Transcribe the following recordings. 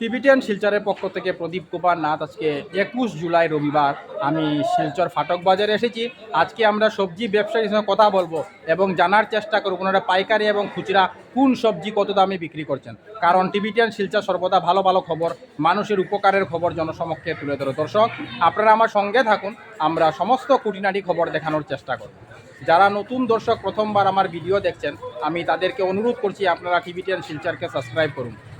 Tibetan শিলচরের পক্ষ থেকে প্রদীপ কুমার নাথ আজকে একুশ জুলাই রবিবার। আমি শিলচর ফাটক বাজারে এসেছি। আজকে আমরা সবজি ব্যবসায়ীর সঙ্গে কথা বলব এবং জানার চেষ্টা করব ওনারা পাইকারি এবং খুচরা কোন সবজি কত দামে বিক্রি করছেন। কারণ টিবিটিয়ান শিলচর সর্বদা ভালো ভালো খবর, মানুষের উপকারের খবর জনসমক্ষে তুলে ধরো। দর্শক, আপনারা আমার সঙ্গে থাকুন, আমরা সমস্ত খুঁটিনাটি খবর দেখানোর চেষ্টা করব। যারা নতুন দর্শক প্রথমবার আমার ভিডিও দেখছেন, আমি তাদেরকে অনুরোধ করছি আপনারা টিভিটিএন শিলচারকে সাবস্ক্রাইব করুন।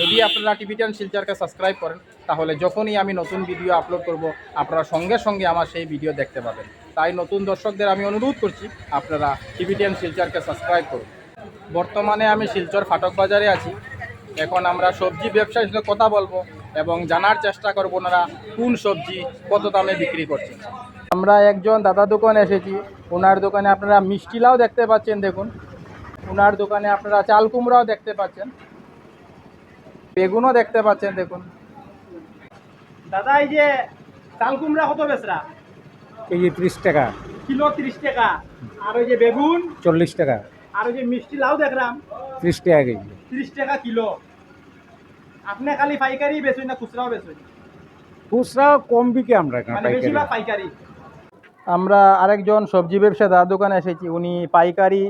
যদি আপনারা টিভিটিএন শিলচারকে সাবস্ক্রাইব করেন, তাহলে যখনই আমি নতুন ভিডিও আপলোড করব, আপনারা সঙ্গে সঙ্গে আমার সেই ভিডিও দেখতে পাবেন। তাই নতুন দর্শকদের আমি অনুরোধ করছি, আপনারা টিভিটিএন শিলচরকে সাবস্ক্রাইব করুন। বর্তমানে আমি শিলচর ফাটক বাজারে আছি। এখন আমরা সবজি ব্যবসায়ীর সাথে কথা বলব এবং জানার চেষ্টা করব ওনারা কোন সবজি কত দামে বিক্রি করছেন। আমরা একজন দাদা দোকানে এসেছি। ওনার দোকানে আপনারা মিষ্টিলাও দেখতে পাচ্ছেন, দেখুন। ওনার দোকানে আপনারা চাল কুমড়াও দেখতে পাচ্ছেন। বেগুনও দেখতে পাচ্ছেন দেখুন। দাদা এই যে চাল কুমড়া কত বেচরা? কেজি ত্রিশ টাকা। কিলো তিরিশ টাকা। আর ওই যে বেগুন? চল্লিশ টাকা। আর ওই যে মিষ্টি লাউ দেখলাম। ত্রিশ টাকা কেজি। তিরিশ টাকা কিলো। আপনি খালি পাইকারি বেচুন না খুচরাও বেচুন? খুচরা কম বিকে আমরা এখানে মানে পাইকারি। আমরা আরেকজন সবজি ব্যবসা দার দোকানে এসেছি। উনি পাইকারি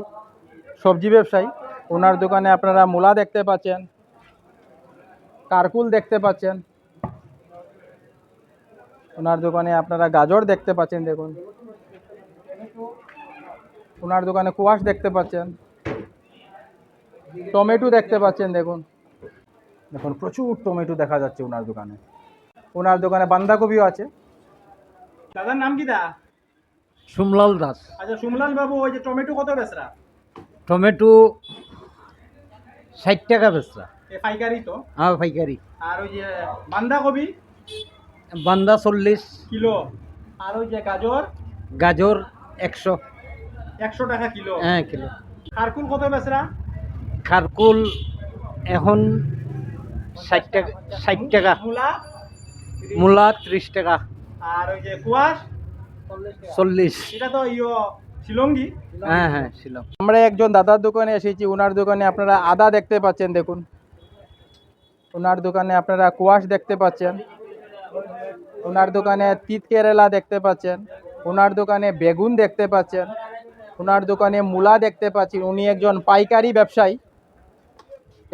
সবজি ব্যবসায়ী। ওনার দোকানে আপনারা মূলা দেখতে পাচ্ছেন। কারকুল দেখতে পাচ্ছেন। ওনার দোকানে আপনারা গাজর দেখতে পাচ্ছেন দেখুন। ওনার দোকানে কুয়াশ দেখতে পাচ্ছেন। টমেটো দেখতে পাচ্ছেন দেখুন। দেখুন প্রচুর টমেটো দেখা যাচ্ছে ওনার দোকানে। ওনার দোকানে বাঁধাকপিও আছে। দাদার নাম কি দা? সুমলাল দাস। আচ্ছা সুমলাল বাবু ওই যে টমেটো কত বেচরা? টমেটো ষাট টাকা বেচরা। পাইকারি তো? হ্যাঁ পাইকারি। আর ওই যে বাঁধাকপি বান্দা চল্লিশ। কিলো। আর ওই যে গাজর? গাজর একশো। একশো টাকা কিলো। হ্যাঁ কিলো। খারকুল কত বেচরা? খারকুল এখন ষাট টাকা ষাট টাকা। মূলা মূলা ত্রিশ টাকা। আর ওই যে কুয়াশ? চল্লিশ। এটা তো ইয়ো শিলঙ্গি হ্যাঁ হ্যাঁ ছিল আমরা একজন দাদার দোকানে এসেছি ওনার দোকানে আপনারা আদা দেখতে পাচ্ছেন দেখুন। ওনার দোকানে আপনারা কুয়াশ দেখতে পাচ্ছেন। ওনার দোকানে তিত কেরালা দেখতে পাচ্ছেন। ওনার দোকানে বেগুন দেখতে পাচ্ছেন। ওনার দোকানে মূলা দেখতে পাচ্ছেন উনি একজন পাইকারি ব্যবসায়ী।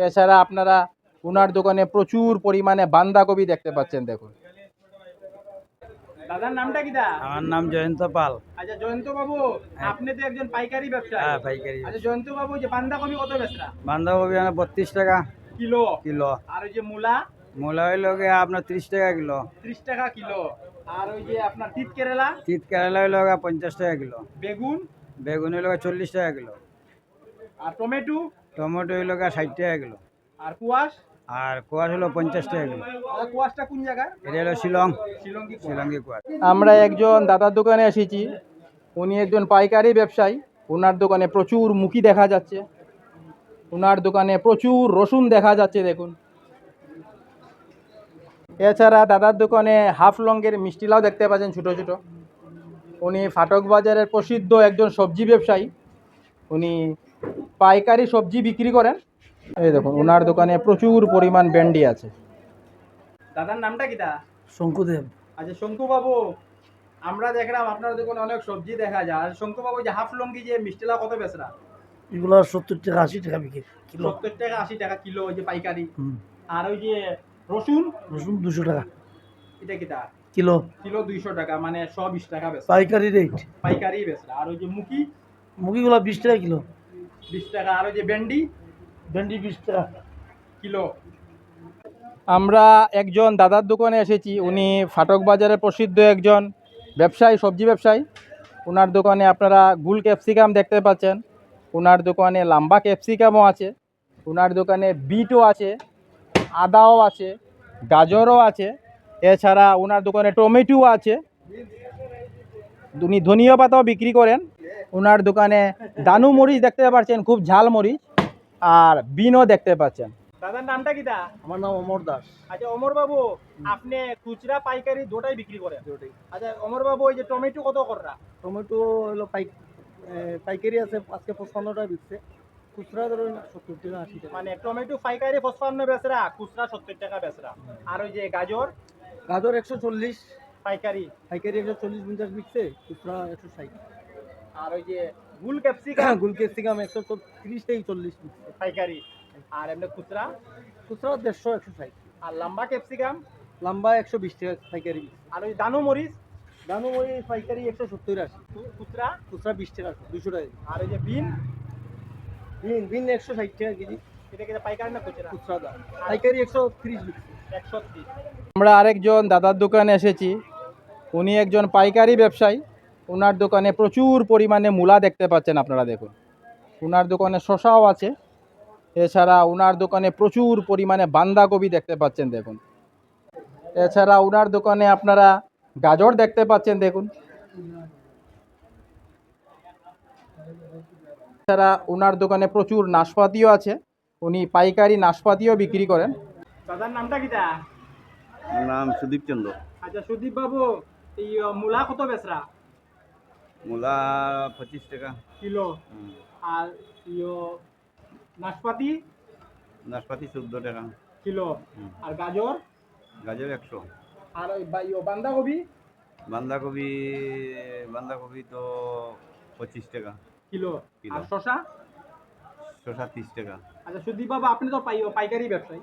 এছাড়া আপনারা ওনার দোকানে প্রচুর পরিমাণে বাঁধাকপি দেখতে পাচ্ছেন দেখুন। দাদার নামটা কি দা? আমার নাম জয়ন্ত পাল। আচ্ছা জয়ন্ত বাবু আপনি তো একজন পাইকারি ব্যবসায়ী। হ্যাঁ পাইকারি আচ্ছা জয়ন্ত বাবু যে কত বেচরা মানে বত্রিশ টাকা। কিলো। কিলো। আর ওই যে মূলা? মূলা হইল গিয়ে আপনার ত্রিশ টাকা কিলো। ত্রিশ টাকা কিলো। আর ওই যে আপনার তিত কেরালা? তিত কেরালা হইল গিয়ে পঞ্চাশ টাকা কিলো। বেগুন? বেগুন হইল গিয়ে চল্লিশ টাকা কিলো। আর টমেটো? টমেটো হইল গিয়ে ষাট টাকা কিলো। আর কুয়াশ? আর কোয়াশ হলো পঞ্চাশ টাকা কিলো। কুয়াশটা কোন জায়গায় এটা হলো শিলং। শিলঙ্গি শিলংয়ে কোয়াশ? আমরা একজন দাদার দোকানে এসেছি। উনি একজন পাইকারি ব্যবসায়ী। ওনার দোকানে প্রচুর মুখি দেখা যাচ্ছে। ওনার দোকানে প্রচুর রসুন দেখা যাচ্ছে দেখুন। এছাড়া দাদার দোকানে হাফ লঙ্গের মিষ্টিলাও দেখতে পাচ্ছেন ছোটো ছোটো। উনি ফাটক বাজারের প্রসিদ্ধ একজন সবজি ব্যবসায়ী। উনি পাইকারি সবজি বিক্রি করেন। এই দেখুন ওনার দোকানে প্রচুর পরিমাণ ভেন্ডি আছে। দাদার নামটা কি দা শঙ্কুদেব। আচ্ছা শঙ্কুবাবু আমরা দেখলাম আপনার দোকানে অনেক সবজি দেখা যায়। আর শঙ্কু বাবু যে হাফ লঙ্গি যে মিষ্টিলা কত বেচরা? এগুলো সত্তর টাকা আশি টাকা বিক্রি কিলো। সত্তর টাকা আশি টাকা কিলো ওই যে পাইকারি। আর ওই যে রসুন? রসুন দুশো টাকা। এটা কি কিলো। কিলো দুইশো টাকা মানে শ বিশ টাকা বেচরা পাইকারি রেট পাইকারি বেচরা আর ওই যে মুখি? মুরগিগুলো বিশ টাকা কিলো। বিশ টাকা। আর ওই যে ভেন্ডি? ভেন্ডি বিশ টাকা। কিলো। আমরা একজন দাদার দোকানে এসেছি। উনি ফাটক বাজারে প্রসিদ্ধ একজন ব্যবসায়ী সবজি ব্যবসায়ী। ওনার দোকানে আপনারা গুল ক্যাপসিকাম দেখতে পাচ্ছেন। ওনার দোকানে লাম্বা ক্যাপসিকামও আছে ওনার দোকানে বিটও আছে আদাও আছে গাজরও আছে এছাড়া ওনার দোকানে টমেটোও আছে। উনি ধনিয়া পাতাও বিক্রি করেন। ওনার দোকানে দানু মরিচ দেখতে পাচ্ছেন খুব ঝাল মরিচ আর বিনও দেখতে পাচ্ছেন। দাদার নামটা কিটা আমার নাম অমর দাস। আচ্ছা অমর বাবু আপনি খুচরা পাইকারি দুটাই বিক্রি করেন? আচ্ছা অমর বাবু ওই যে টমেটো কত কররা টমেটো হলো পাইক এ, পাইকারি আছে আজকে পঁচপান্ন টাকা বিকছে। খুচরা ধরুন সত্তর টাকা আশি টাকা। মানে টমেটো পাইকারি পঁচপান্ন বেচরা খুচরা সত্তর টাকা বেচরা। আর ওই যে গাজর? গাজর একশো চল্লিশ। পাইকারি? পাইকারি একশো চল্লিশ পঞ্চাশ বিকছে খুচরা একশো ষাট। আর ওই যে গুল ক্যাপসিকাম? গুল ক্যাপসিকাম একশো তিরিশ থেকে চল্লিশ বিকছে। পাইকারি। আর এমনি খুচরা? খুচরা দেড়শো একশো ষাট। আর লম্বা ক্যাপসিকাম? লম্বা একশো বিশ টাকা পাইকারি আর ওই দানু মরিচ? দানু ওই পাইকারি একশো সত্তর আশি খুচরা? খুচরা বিশ টাকা দুশো টাকা আর ওই যে বিন? বিন বিন একশো ষাট টাকা কেজি। এটা কি পাইকারি না খুচরা? খুচরা দাম। পাইকারি একশো তিরিশ বিকছে একশো আমরা আরেকজন দাদার দোকানে এসেছি। উনি একজন পাইকারি ব্যবসায়ী। ওনার দোকানে প্রচুর পরিমাণে মূলা দেখতে পাচ্ছেন আপনারা দেখুন। ওনার দোকানে শশাও আছে। এছাড়া ওনার দোকানে প্রচুর পরিমাণে বান্দাকপি দেখতে পাচ্ছেন দেখুন। এছাড়া ওনার দোকানে আপনারা গাজর দেখতে পাচ্ছেন দেখুন। এছাড়া ওনার দোকানে প্রচুর নাশপাতিও আছে। উনি পাইকারি নাশপাতিও বিক্রি করেন। দাদার নামটা কিটা? নাম সুদীপ চন্দ্র। আচ্ছা সুদীপ বাবু এই মূলা কত বেচরা? মূলা পঁচিশ টাকা। কিলো। আর ইয়ো নাশপাতি? নাশপাতি চোদ্দ টাকা। কিলো। আর গাজর? গাজর একশো। আর বাঁধাকপি বাঁধাকপি বাঁধাকপি তো পঁচিশ টাকা। কিলো। আর শশা শসা? তিরিশ টাকা। আচ্ছা সুদীপ বাবু আপনি তো পাই পাইকারি ব্যবসায়ী।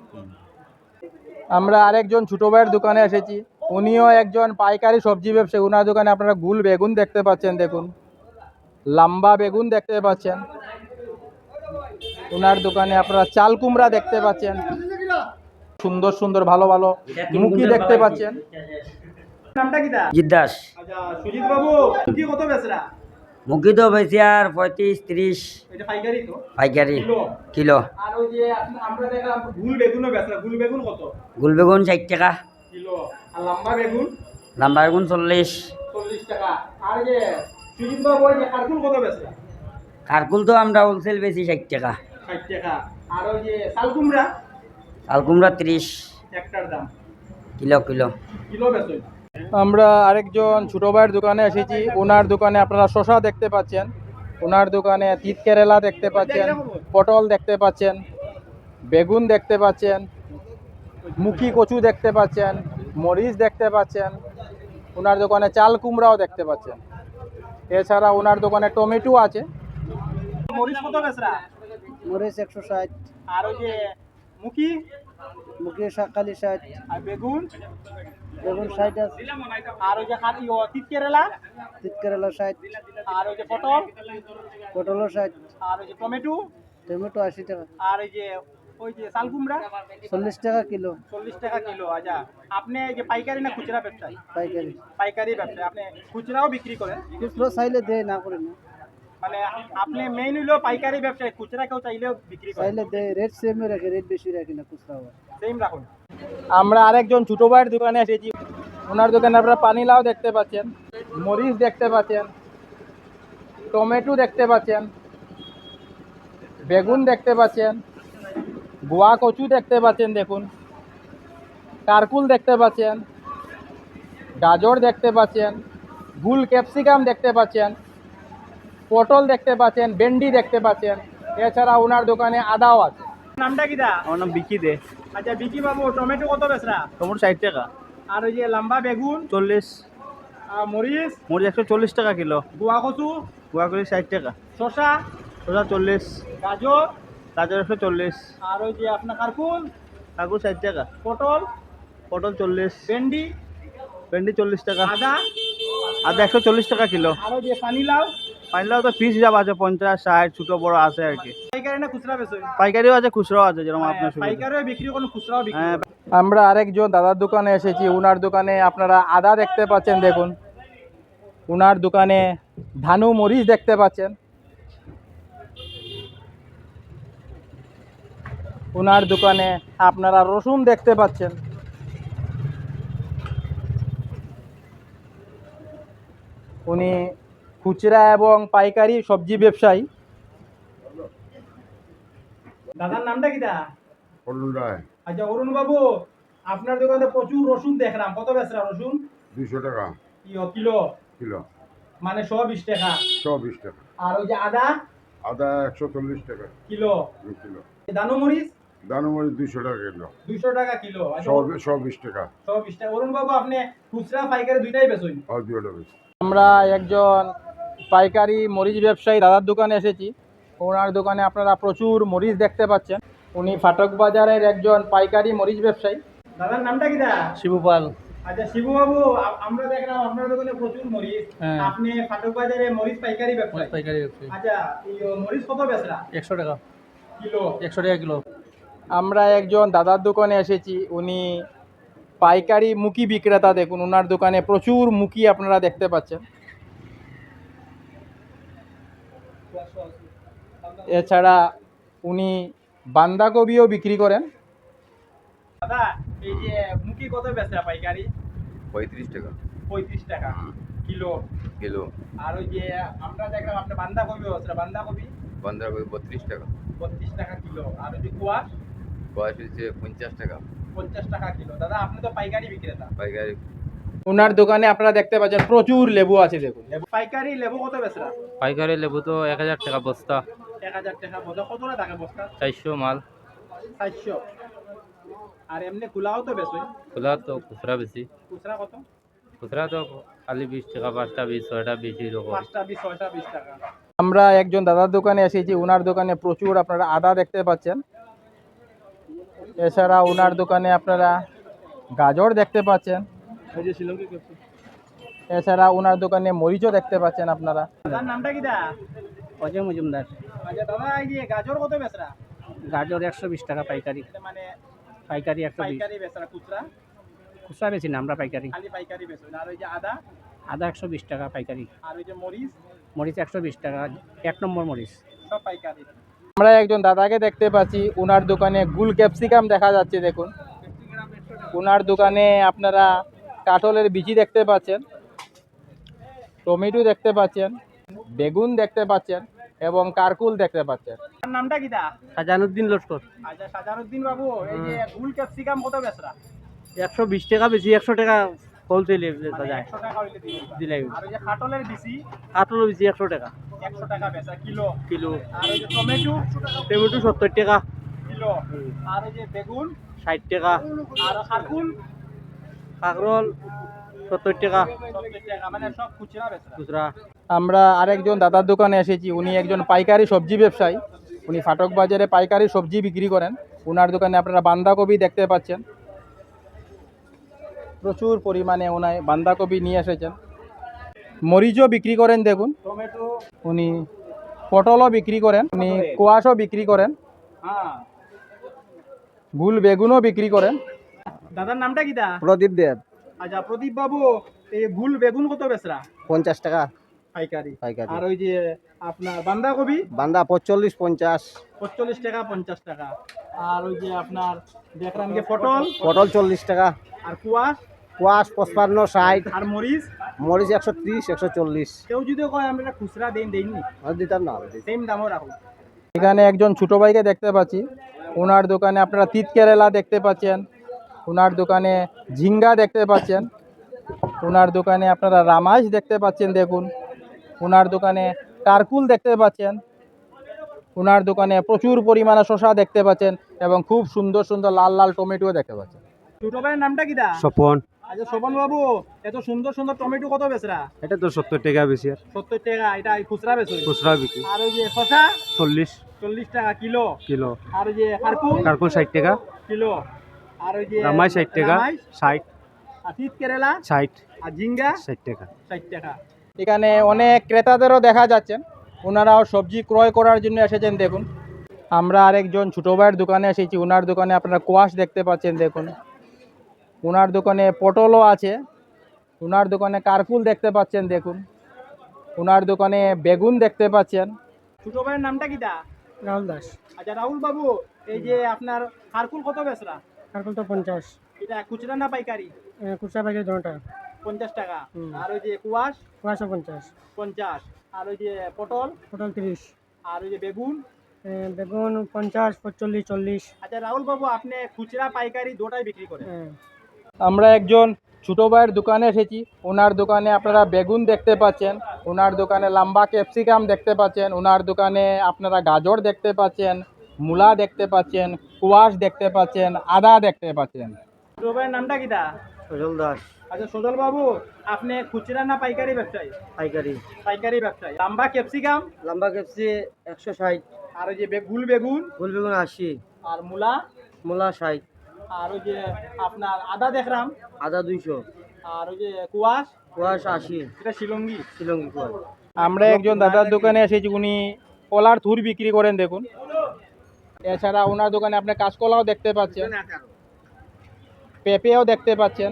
আমরা আরেকজন ছোট ভাইয়ের দোকানে এসেছি। উনিও একজন পাইকারি সবজি ব্যবসায়ী। ওনার দোকানে আপনারা গুল বেগুন দেখতে পাচ্ছেন দেখুন। লম্বা বেগুন দেখতে পাচ্ছেন। ওনার দোকানে আপনারা চাল কুমড়া দেখতে পাচ্ছেন। সুন্দর সুন্দর ভালো ভালো মুখি দেখতে পাচ্ছেন। নামটা আচ্ছা সুজিত বাবু কি কত বেচরা? মুখি তো বেশি আর পঁয়ত্রিশ ত্রিশ। পাইকারি কিলো। কিলো। আর ওই যে আপনি- আমরা দেখলাম গুল বেগুন কত? গুল বেগুন ষাট টাকা। কিলো। আর লম্বা বেগুন? লাম্বা বেগুন চল্লিশ। চল্লিশ টাকা। আর যে সুজিত বাবু ওই যে কারকুল কত বেচরা? কারকুল তো আমরা হোলসেল বেশি ষাট টাকা। কুমড়া শাল ত্রিশ। Kilo kilo. কিলো আমরা আরেকজন ছোট ভাইয়ের দোকানে এসেছি। ওনার দোকানে আপনারা শশা দেখতে পাচ্ছেন। ওনার দোকানে তিত কেরালা দেখতে পাচ্ছেন পটল দেখতে পাচ্ছেন বেগুন দেখতে পাচ্ছেন মুখি কচু দেখতে পাচ্ছেন মরিচ দেখতে পাচ্ছেন ওনার দোকানে চাল কুমড়াও দেখতে পাচ্ছেন। এছাড়া ওনার দোকানে টমেটো আছে। মরিচ কত বেচরা? মরিচ একশো ষাট। আর ওই যে মুখি? মুখে শাকালি ষাট আর বেগুন? বেগুন ষাট আছে। আর ওই যে খালি তিত কেরালা তিত কেরালা ষাট আর ওই যে পটল? পটলও ষাট আর ওই যে টমেটো? টমেটো আশি টাকা। আর এই যে ওই যে শাল কুমড়া? চল্লিশ টাকা কিলো। চল্লিশ টাকা কিলো আচ্ছা। আপনি এই যে পাইকারি না খুচরা ব্যবসায়ী? পাইকারি। পাইকারি ব্যবসায়ী। আপনি খুচরাও বিক্রি করেন? খুচরো চাইলে দেয় না করে না। মানে আপনি মেইন পাইকারি ব্যবসায়ী খুচরা কেউ চাইলেও বিক্রি চাইলে রেট রাখে রেট বেশি রাখি না খুচরা সেম রাখুন। আমরা আরেকজন ছোট ভাইয়ের দোকানে এসেছি। ওনার দোকানে আপনারা পানি লাউ দেখতে পাচ্ছেন মরিচ দেখতে পাচ্ছেন টমেটো দেখতে পাচ্ছেন বেগুন দেখতে পাচ্ছেন গোয়া কচু দেখতে পাচ্ছেন দেখুন। কারকুল দেখতে পাচ্ছেন গাজর দেখতে পাচ্ছেন গুল ক্যাপসিকাম দেখতে পাচ্ছেন। পটল দেখতে পাচ্ছেন ভেন্ডি দেখতে পাচ্ছেন এছাড়া ওনার দোকানে আদাও আছে। নামটা কিটা আমার নাম বিকি দে। আচ্ছা বিকি বাবু টমেটো কত বেচরা? তোমার ষাট টাকা। আর ওই যে লম্বা বেগুন? চল্লিশ। আর মরিচ? মরিচ একশো চল্লিশ টাকা কিলো। গোয়া কচু? গোয়া করে ষাট টাকা। শসা? ওটা চল্লিশ। গাজর? গাজর একশো চল্লিশ। আর ওই যে আপনার কারকুল? কাকুর ষাট টাকা। পটল? পটল চল্লিশ। ভেন্ডি? ভেন্ডি চল্লিশ টাকা। আদা? আদা একশো চল্লিশ টাকা কিলো। আর ওই যে পানিলাউ পানিলাও তো পিস হিসাব আছে পঞ্চাশ ষাট ছোটো বড় আছে আর কি। পাইকারি না খুচরা পাইকারিও আছে খুচরাও আছে যেরকম আপনার সুবিধা। পাইকারিও বিক্রি করুন খুচরাও বিক্রি হ্যাঁ। আমরা আরেকজন দাদার দোকানে এসেছি উনার দোকানে আপনারা আদা দেখতে পাচ্ছেন দেখুন। উনার দোকানে ধানু মরিচ দেখতে পাচ্ছেন। উনার দোকানে আপনারা রসুন দেখতে পাচ্ছেন। উনি খুচরা এবং পাইকারি সবজি ব্যবসায়ী। দাদার নামটা কিটা অরুণ রায়। আচ্ছা অরুণ বাবু আপনার দোকানে প্রচুর রসুন দেখলাম। কত বেচরা রসুন? দুশো টাকা। কিলো? কিলো। মানে শো বিশ টাকা। শো বিশ টাকা। আর ওই যে আদা? আদা একশো চল্লিশ টাকা। কিলো? দু কিলো। দানুমরিচ দানমরিচ দুশো টাকা কিলো। দুইশো টাকা কিলো। আচ্ছা শো শো বিশ টাকা। শো বিশ টাকা। অরুণ বাবু আপনি খুচরা পাইকারি দুইটাই বেচুন? আর দুটো আমরা একজন পাইকারি মরিচ ব্যবসায়ী দাদার দোকানে এসেছি। ওনার দোকানে আপনারা প্রচুর মরিচ দেখতে পাচ্ছেন। উনি ফাটক বাজারের একজন পাইকারি মরিচ ব্যবসায়ী। দাদার নামটা কি দা শিবুপাল আচ্ছা শিবু বাবু আ- আমরা দেখলাম আপনার দোকানে প্রচুর মরিচ। হ্যাঁ। আপনি ফাটক বাজারে মরিচ পাইকারি ব্যবসায়ী। পাইকারি ব্যবসায়ী। আচ্ছা মরিচ কত বেচরা একশো টাকা। কিলো? একশো টাকা কিলো। আমরা একজন দাদার দোকানে এসেছি। উনি পাইকারি মুখী বিক্রেতা দেখুন। ওনার দোকানে প্রচুর মুখী আপনারা দেখতে পাচ্ছেন। এছাড়া উনি বান্ধাকপিও বিক্রি করেন। দাদা এই যে মুখী কত বেচা পাইকারি? পঁয়ত্রিশ টাকা। পঁয়ত্রিশ টাকা কিলো। কিলো। আর ওই যে আমরা দেখলাম আপনার বান্ধাকপি হচ্ছে বান্ধাকপি বান্ধাকপি বত্রিশ টাকা। বত্রিশ টাকা কিলো। আর ওই যে কুয়াশ? বয়স হচ্ছে পঞ্চাশ টাকা। পঞ্চাশ টাকা কিলো। দাদা আপনি তো পাইকারি বিক্রেতা। পাইকারি। ওনার দোকানে আপনারা দেখতে পাচ্ছেন প্রচুর লেবু আছে দেখুন। পাইকারি লেবু কত বেচরা পাইকারি লেবু তো এক হাজার টাকা বস্তা। এক হাজার টাকা বস্তা কতটা থাকে বস্তা? চারশো মাল। চারশো। আর এমনি খোলাও তো বেচুন খোলা তো খুচরা বেশি। খুচরা কত? খুচরা তো খালি বিশ টাকা পাঁচটা বিশ ছয়টা বিশ এরকম পাঁচটা বিশ ছয়টা বিশ টাকা। আমরা একজন দাদার দোকানে এসেছি ওনার দোকানে প্রচুর আপনারা আদা দেখতে পাচ্ছেন। এছাড়া ওনার দোকানে আপনারা গাজর দেখতে পাচ্ছেন। এছাড়া ওনার দোকানে মরিচও দেখতে পাচ্ছেন আপনারা। নামটা কি দা? অজয় মজুমদার। আচ্ছা দাদা এই যে গাজর কত বেচরা? গাজর একশো বিশ টাকা পাইকারি। মানে পাইকারি একশো বিশ। পাইকারি বেচরা খুচরা? খুচরা বেশি না আমরা পাইকারি। খালি পাইকারি আর ওই যে আদা? আদা একশো বিশ টাকা পাইকারি। আর ওই যে মরিচ? মরিচ একশো বিশ টাকা এক নম্বর মরিচ। সব পাইকারি। আমরা একজন দাদাকে দেখতে পাচ্ছি ওনার দোকানে গুল ক্যাপসিকাম দেখা যাচ্ছে দেখুন। ওনার দোকানে আপনারা কাঠলের বিচি দেখতে পাচ্ছেন টমেটো দেখতে পাচ্ছেন। বেগুন দেখতে পাচ্ছেন এবং কারকুল দেখতে পাচ্ছেন। নামটা কি দা সাজানুদ্দিন লস্কর। আচ্ছা সাজারুদ্দিন বাবু এই যে গুল ক্যাপসিকাম কত বেচরা? একশো বিশ টাকা বেশি একশো টাকা হোলসেল মানে 100 টাকা হইলে। দিলে আর ওই যে কাঠলের বিচি? কাঠলো বেশি একশো টাকা। একশো টাকা বেচা কিলো? কিলো। আর ওই যে টমেটো? টমেটো সত্তর টাকা। কিলো? আর ওই যে বেগুন? ষাট টাকা। আর কারকুল? কাঁকরোল? সত্তর টাকা। মানে খুচরা। আমরা আরেকজন দাদার দোকানে এসেছি উনি একজন পাইকারি সবজি ব্যবসায়ী। উনি ফাটক বাজারে পাইকারি সবজি বিক্রি করেন। ওনার দোকানে আপনারা বান্ধাকপি দেখতে পাচ্ছেন। প্রচুর পরিমাণে ওনায় বান্ধাকপি নিয়ে এসেছেন। মরিচও বিক্রি করেন দেখুন। উনি পটলও বিক্রি করেন উনি কোয়াশও বিক্রি করেন। গুল বেগুনও বিক্রি করেন। দাদার নামটা কি দা? প্রদীপ দেব। আচ্ছা প্রদীপ বাবু এই গুল বেগুন কত বেচরা? পঞ্চাশ টাকা। পাইকারি। পাইকারি। আর ওই যে আপনার বান্ধাকপি বান্দা পঁচল্লিশ পঞ্চাশ। পঁচল্লিশ টাকা পঞ্চাশ টাকা। আর ওই যে আপনার দেখলাম যে পটল? পটল চল্লিশ টাকা। আর কুয়াশ? কোয়াশ পঁচপান্ন ষাট। আর মরিচ? মরিচ একশো ত্রিশ একশো চল্লিশ। কেউ যদি কয় আমরা খুচরা দেন দেইনি। দিতাম না সেম দামও রাখুন এখানে একজন ছোট ভাইকে দেখতে পাচ্ছি। ওনার দোকানে আপনারা তিত কেরালা দেখতে পাচ্ছেন। ওনার দোকানে ঝিঙ্গা দেখতে পাচ্ছেন। ওনার দোকানে আপনারা রামাইশ দেখতে পাচ্ছেন দেখুন। ওনার দোকানে কারকুল দেখতে পাচ্ছেন। ওনার দোকানে প্রচুর পরিমাণে শসা দেখতে পাচ্ছেন এবং খুব সুন্দর সুন্দর লাল লাল টমেটো দেখতে পাচ্ছেন। ছোট ভাইয়ের নামটা কি দা? স্বপন। আচ্ছা শোভন বাবু এত সুন্দর সুন্দর টমেটো কত বেচরা? এটা তো সত্তর টাকা বেশি আর। সত্তর টাকা এটা খুচরা বেচো খুচরা বিক্রি। আর ওই যে শসা? চল্লিশ। চল্লিশ টাকা কিলো। কিলো। আর ওই যে কারকুল? কারকুল ষাট টাকা। কিলো। রামাই ষাট টাকা ষাট। আর শীত কেরালা? ষাট। আর ঝিঙ্গা ষাট টাকা। ষাট টাকা। এখানে অনেক ক্রেতাদেরও দেখা যাচ্ছেন ওনারাও সবজি ক্রয় করার জন্য এসেছেন দেখুন। আমরা আরেকজন ছোটো ভাইয়ের দোকানে এসেছি। ওনার দোকানে আপনারা কোয়াশ দেখতে পাচ্ছেন দেখুন। ওনার দোকানে পটলও আছে। ওনার দোকানে কারকুল দেখতে পাচ্ছেন দেখুন। ওনার দোকানে বেগুন দেখতে পাচ্ছেন। ছোটো ভাইয়ের নামটা কি দা রাহুল দাস। আচ্ছা রাহুল বাবু এই যে আপনার কারকুল কত বেচরা? কারকুল তো পঞ্চাশ। এটা খুচরা না পাইকারি? খুচরা পাইকারি দশ টাকা পঞ্চাশ টাকা। আর ওই যে কুয়াশ? পাঁচশো পঞ্চাশ। পঞ্চাশ। আর ওই যে পটল? পটল তিরিশ। আর ওই যে বেগুন? বেগুন পঞ্চাশ পঁচল্লিশ চল্লিশ। আচ্ছা রাহুল বাবু আপনি খুচরা পাইকারি দুটাই বিক্রি করেন? হ্যাঁ আমরা একজন ছোটো ভাইয়ের দোকানে এসেছি। ওনার দোকানে আপনারা বেগুন দেখতে পাচ্ছেন। ওনার দোকানে লম্বা ক্যাপসিকাম দেখতে পাচ্ছেন। ওনার দোকানে আপনারা গাজর দেখতে পাচ্ছেন। মূলা দেখতে পাচ্ছেন কুয়াশ দেখতে পাচ্ছেন আদা দেখতে পাচ্ছেন। ভাইয়ের নামটা কিটা সজল দাস। আচ্ছা সজল বাবু আপনি খুচরা না পাইকারি ব্যবসায়ী? পাইকারি। পাইকারি ব্যবসায়ী। লম্বা ক্যাপসিকাম লম্বা কেপসি একশো ষাট। আর ওই যে গুল বেগুন? ফুল বেগুন আশি। আর মূলা? মূলা ষাট। আর ওই যে আপনার আদা দেখলাম আদা দুইশো। আর ওই যে কুয়াশ? কুয়াশ আশি। এটা শিলঙ্গি শিলঙ্গি কুয়াশ। আমরা একজন দাদার দোকানে এসেছি উনি কলার থুর বিক্রি করেন দেখুন। এছাড়া ওনার দোকানে আপনি কাঁচকলাও দেখতে পাচ্ছেন। পেঁপেও দেখতে পাচ্ছেন।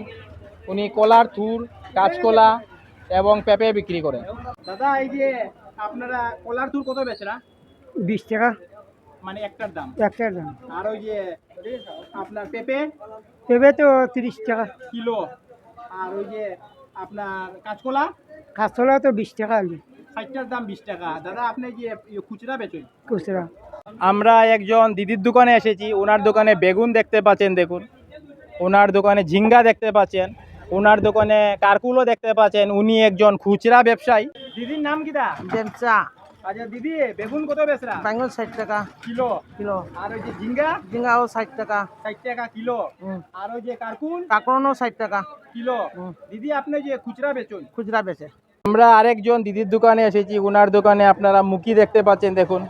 উনি কলার থুর কাঁচকলা এবং পেঁপে বিক্রি করেন। দাদা এই যে আপনারা কলার থুর কত বেচরা বিশ টাকা। মানে একটার দাম। একটার দাম। আর ওই যে আপনার পেঁপে? পেঁপে তো তিরিশ টাকা। কিলো। আর ওই যে আপনার কাঁচকলা? কাঁচকলা তো বিশ টাকা আলু। ষাটটার দাম বিশ টাকা। দাদা আপনি যে খুচরা বেচুন? খুচরা। আমরা একজন দিদির দোকানে এসেছি ওনার দোকানে বেগুন দেখতে পাচ্ছেন দেখুন। ওনার দোকানে ঝিঙ্গা দেখতে পাচ্ছেন ওনার দোকানে কারকুলও দেখতে পাচ্ছেন উনি একজন খুচরা ব্যবসায়ী। দিদির নাম কিটা দেমচা আচ্ছা দিদি বেগুন কত বেচরা? বেঙ্গল ষাট টাকা। কিলো? কিলো। আর ওই যে ঝিঙ্গা? ঝিঙ্গাও ষাট টাকা। ষাট টাকা কিলো। আর ওই যে কারকুল? কাকরনও ষাট টাকা। কিলো। দিদি আপনি যে খুচরা বেচুন? খুচরা বেচে। আমরা আরেকজন দিদির দোকানে এসেছি ওনার দোকানে আপনারা মুখি দেখতে পাচ্ছেন দেখুন।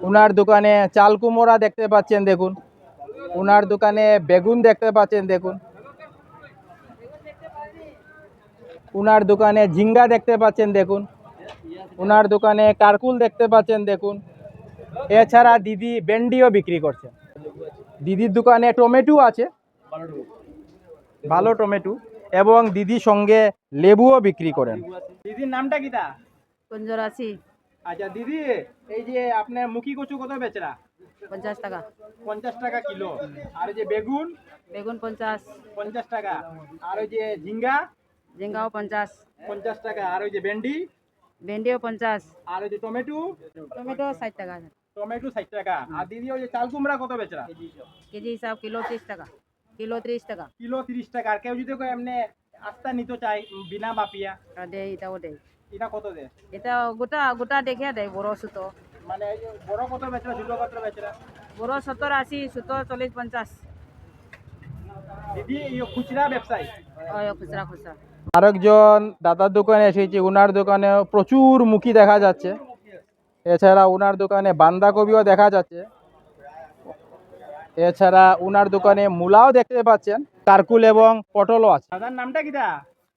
ওনার দোকানে চাল কুমড়া দেখতে পাচ্ছেন দেখুন। ওনার দোকানে বেগুন দেখতে পাচ্ছেন দেখুন। ওনার দোকানে ঝিঙ্গা দেখতে পাচ্ছেন দেখুন। ওনার দোকানে কারকুল দেখতে পাচ্ছেন দেখুন। এছাড়া দিদি ভেন্ডিও বিক্রি করছেন দিদির দোকানে টমেটো আছে। ভালো টমেটো। এবং দিদি সঙ্গে লেবুও বিক্রি করেন। দিদির নামটা কিটা পঞ্চরাশি আচ্ছা দিদি এই যে আপনার মুখি কচু কত বেচরা? পঞ্চাশ টাকা। পঞ্চাশ টাকা কিলো। আর এই যে বেগুন? বেগুন পঞ্চাশ। পঞ্চাশ টাকা। আর ওই যে ঝিঙ্গা? ঝিঙ্গাও পঞ্চাশ। পঞ্চাশ টাকা। আর ওই যে ভেন্ডি? ভেন্ডিও পঞ্চাশ। আর ওই যে টমেটো? টমেটো ষাট টাকা। টমেটো ষাট টাকা। আর দিদি ওই যে চাল কুমড়া কত বেচরা? কেজি হিসাব কিলো ত্রিশ টাকা। কিলো ত্রিশ টাকা। কিলো তিরিশ টাকা। আর কেউ যদি এমনি আস্তা নিতে চাই বিনা বাপিয়া আর দেয় এটাও দেয়। এটা কত দে এটা গোটা গোটা দেখে দেয় বড় সুতো। মানে বড় কত বেচরা ছোট কত বেচরা? বড় সত্তর আশি সত্তর চল্লিশ পঞ্চাশ। দিদি খুচরা ব্যবসায়ী? খুচরা খুচরা। আরেকজন দাদার দোকানে এসেছি ওনার দোকানে প্রচুর মুখী দেখা যাচ্ছে। এছাড়া ওনার দোকানে বাঁধাকপিও দেখা যাচ্ছে। এছাড়া ওনার দোকানে মূলাও দেখতে পাচ্ছেন কারকুল এবং পটলও আছে। দাদার নামটা কিটা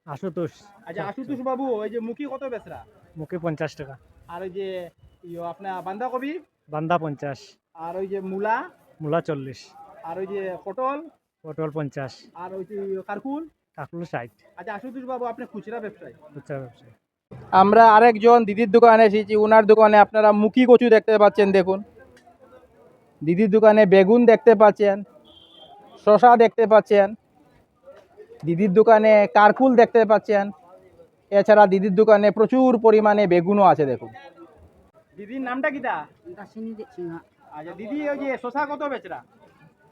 আশুতোষ। আচ্ছা আশুতোষ বাবু ওই যে মুখী কত বেচরা? মুখে পঞ্চাশ টাকা। আর ওই যে ইয়ো আপনার বাঁধাকপি বান্দা পঞ্চাশ। আর ওই যে মূলা? মূলা চল্লিশ। আর ওই যে পটল? পটল পঞ্চাশ। আর ওই যে কারকুল কাকলু ষাট। আচ্ছা আশুতোষ বাবু আপনি খুচরা ব্যবসায়ী? খুচরা ব্যবসায়ী। আমরা আরেকজন দিদির দোকানে এসেছি ওনার দোকানে আপনারা মুখি কচু দেখতে পাচ্ছেন দেখুন। দিদির দোকানে বেগুন দেখতে পাচ্ছেন শশা দেখতে পাচ্ছেন। দিদির দোকানে কারকুল দেখতে পাচ্ছেন। এছাড়া দিদির দোকানে প্রচুর পরিমাণে বেগুনও আছে দেখুন। দিদির নামটা কিটা আচ্ছা দিদি ওই যে শশা কত বেচরা?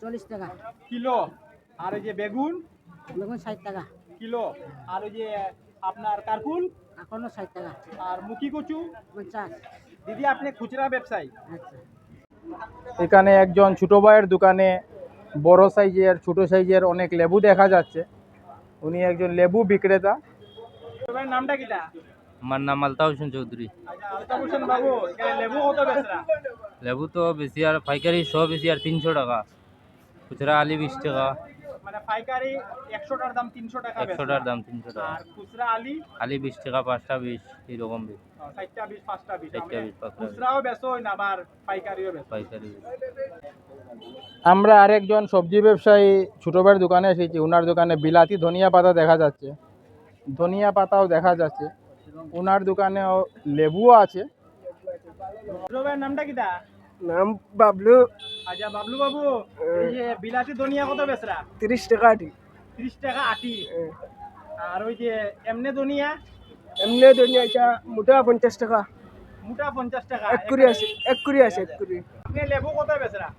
চল্লিশ টাকা। কিলো। আর ওই যে বেগুন? বেগুন ষাট টাকা। কিলো। আর ওই যে আপনার কারকুল এখনও ষাট টাকা। আর মুখি কচু? পঞ্চাশ। দিদি আপনি খুচরা ব্যবসায়ী। আচ্ছা। এখানে একজন ছোট ভাইয়ের দোকানে বড় সাইজের ছোট সাইজের অনেক লেবু দেখা যাচ্ছে। উনি একজন লেবু বিক্রেতা। নামটা কিটা? আমার নাম আলতা হোসেন চৌধুরী। বাবু লেবু কত বেচরা? লেবু তো বেশি আর পাইকারি সব বেশি আর তিনশো টাকা। খুচরা আলি বিশ টাকা। মানে পাইকারি একশোটার দাম তিনশো টাকা একশোটার দাম তিনশো টাকা। আর খুচরা আলি? আলি বিশ টাকা পাঁচটা বিশ এরকম বেশ। ষাটটা বিশ পাঁচটা বিশ। চারটা বিশ পাঁচটা বিশ। খুচরাও বেচো আবার পাইকারিও বেচো? পাইকারি আমরা আরেকজন সবজি ব্যবসায়ী ছোট ভাইয়ের দোকানে এসেছি। ওনার দোকানে বিলাতি ধনিয়া পাতা দেখা যাচ্ছে। ধনিয়া পাতাও দেখা যাচ্ছে। ওনার দোকানেও লেবুও আছে। নামটা কিটা নাম বাবলু। আচ্ছা বাবলু বাবু এই যে বিলাতি ধনিয়া কত বেচরা? তিরিশ টাকা আটি। ত্রিশ টাকা আটি। আর ওই যে এমনি ধনিয়া? এমনি ধনিয়া এটা মোটা পঞ্চাশ টাকা। মুটা পঞ্চাশ টাকা। এক কুড়ি আছে এক কুড়ি আছে এক কুড়ি আপনি লেবু কত বেচরা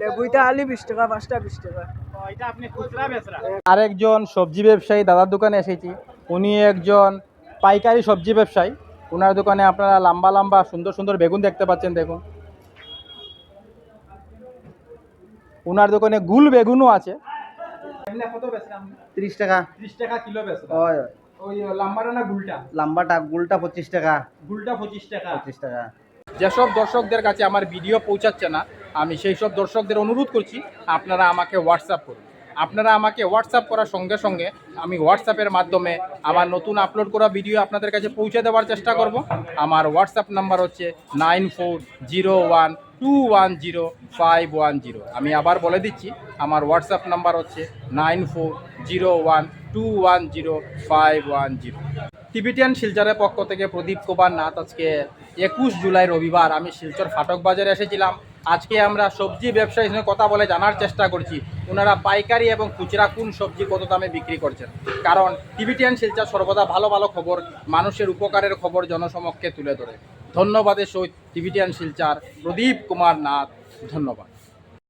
লেবুইটা আলি বিশ টাকা পাঁচটা বিশ টাকা। এটা আপনি খুচরা বেচরা আরেকজন সবজি ব্যবসায়ী দাদার দোকানে এসেছি উনি একজন পাইকারি সবজি ব্যবসায়ী ওনার দোকানে আপনারা লম্বা লম্বা সুন্দর সুন্দর বেগুন দেখতে পাচ্ছেন দেখুন। ওনার দোকানে গুল বেগুনও আছে। ত্রিশ টাকা। ত্রিশ টাকা কিলো ওই লাম্বাটা না গুলটা? লাম্বাটা গুলটা পঁচিশ টাকা। গুলটা পঁচিশ টাকা। পঁচিশ টাকা। যেসব দর্শকদের কাছে আমার ভিডিও পৌঁছাচ্ছে না আমি সেই সব দর্শকদের অনুরোধ করছি আপনারা আমাকে হোয়াটসঅ্যাপ করুন। আপনারা আমাকে হোয়াটসঅ্যাপ করার সঙ্গে সঙ্গে আমি হোয়াটসঅ্যাপের মাধ্যমে আমার নতুন আপলোড করা ভিডিও আপনাদের কাছে পৌঁছে দেওয়ার চেষ্টা করব। আমার হোয়াটসঅ্যাপ নাম্বার হচ্ছে nine four zero one two one zero five one zero আমি আবার বলে দিচ্ছি, আমার হোয়াটসঅ্যাপ নাম্বার হচ্ছে nine four zero one two one zero five one zero Tibetan শিলচরের পক্ষ থেকে প্রদীপ কুমার নাথ আজকে একুশ জুলাই রবিবার। আমি শিলচর ফাটক বাজারে এসেছিলাম। আজকে আমরা সবজি ব্যবসায়ী সঙ্গে কথা বলে জানার চেষ্টা করছি। ওনারা পাইকারি এবং খুচরা কোন সবজি কত দামে বিক্রি করছেন? কারণ টিভিটিয়ান শিলচর সর্বদা ভালো ভালো খবর, মানুষের উপকারের খবর জনসমক্ষে তুলে ধরে। ধন্যবাদের সহিত টিভিটিয়ান শিলচার, প্রদীপ কুমার নাথ, ধন্যবাদ।